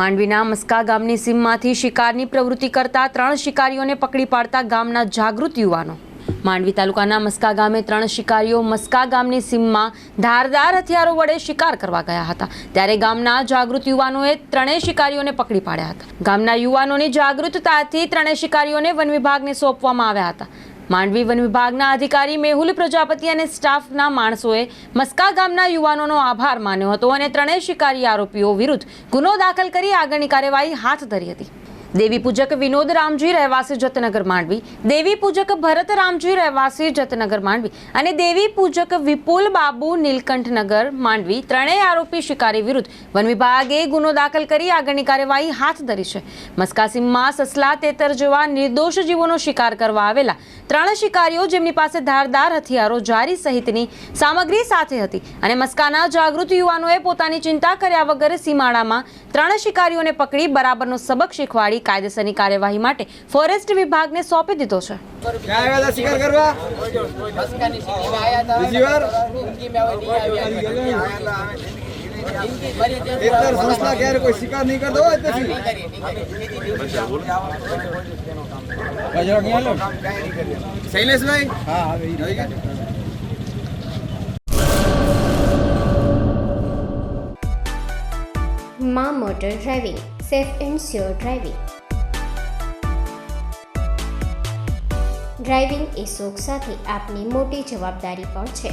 માંડવીના મસ્કા ગામની સીમમાંથી શિકારની પ્રવૃત્તિ કરતા ત્રણ શિકારીઓને પકડી પાડતા ગામના જાગૃત યુવાનો. માંડવી તાલુકાના મસ્કા ગામે ત્રણ શિકારીઓ મસ્કા ગામની સીમમાં ધારદાર હથિયારો વડે શિકાર કરવા ગયા હતા. ત્યારે ગામના જાગૃત યુવાનોએ ત્રણેય શિકારીઓને પકડી પાડ્યા હતા. ગામના યુવાનોની જાગૃતતાથી ત્રણેય શિકારીઓને વન વિભાગને સોંપવામાં આવ્યા હતા. માંડવી વન વિભાગના અધિકારી મેહુલ પ્રજાપતિ અને સ્ટાફના માણસોએ મસ્કા ગામના યુવાનોનો આભાર માન્યો હતો અને ત્રણેય શિકારી આરોપીઓ વિરુદ્ધ ગુનો દાખલ કરી આગળની કાર્યવાહી હાથ ધરી હતી. દેવી પૂજક વિનોદ રામજી રહેવાસી જતનગર માંડવી, દેવી પૂજક ભરત રામજી રહેવાસી જતનગર માંડવી અને દેવી પૂજક વિપુલ બાબુ નીલકંઠનગર માંડવી ત્રણેય આરોપી શિકારી વિરુદ્ધ વન વિભાગે ગુનો દાખલ કરી આગળની કાર્યવાહી હાથ ધરી છે. મસ્કાસીમમાં સસલા તેતર જેવા નિર્દોષ જીવોનો શિકાર કરવા આવેલા ત્રણ શિકારીઓ જેમની પાસે ધારદાર હથિયારો જારી સહિતની સામગ્રી સાથે હતી અને મસ્કાના જાગૃત યુવાનોએ પોતાની ચિંતા કર્યા વગર સીમાડામાં ત્રણ શિકારીઓને પકડી બરાબરનો સબક શીખવાડી કાયદેસરની કાર્યવાહી માટે ફોરેસ્ટ વિભાગને સોંપી દીધો છે. કરવા? હવે તેતર સંસ્થા ક્યારે કોઈ શિકાર નહીં કરતો હોય કરી. શૈલેષભાઈ? હા ગયા માં motor driving safe and sure driving. Driving એ શોખ સાથે આપની મોટી જવાબદારી પણ છે.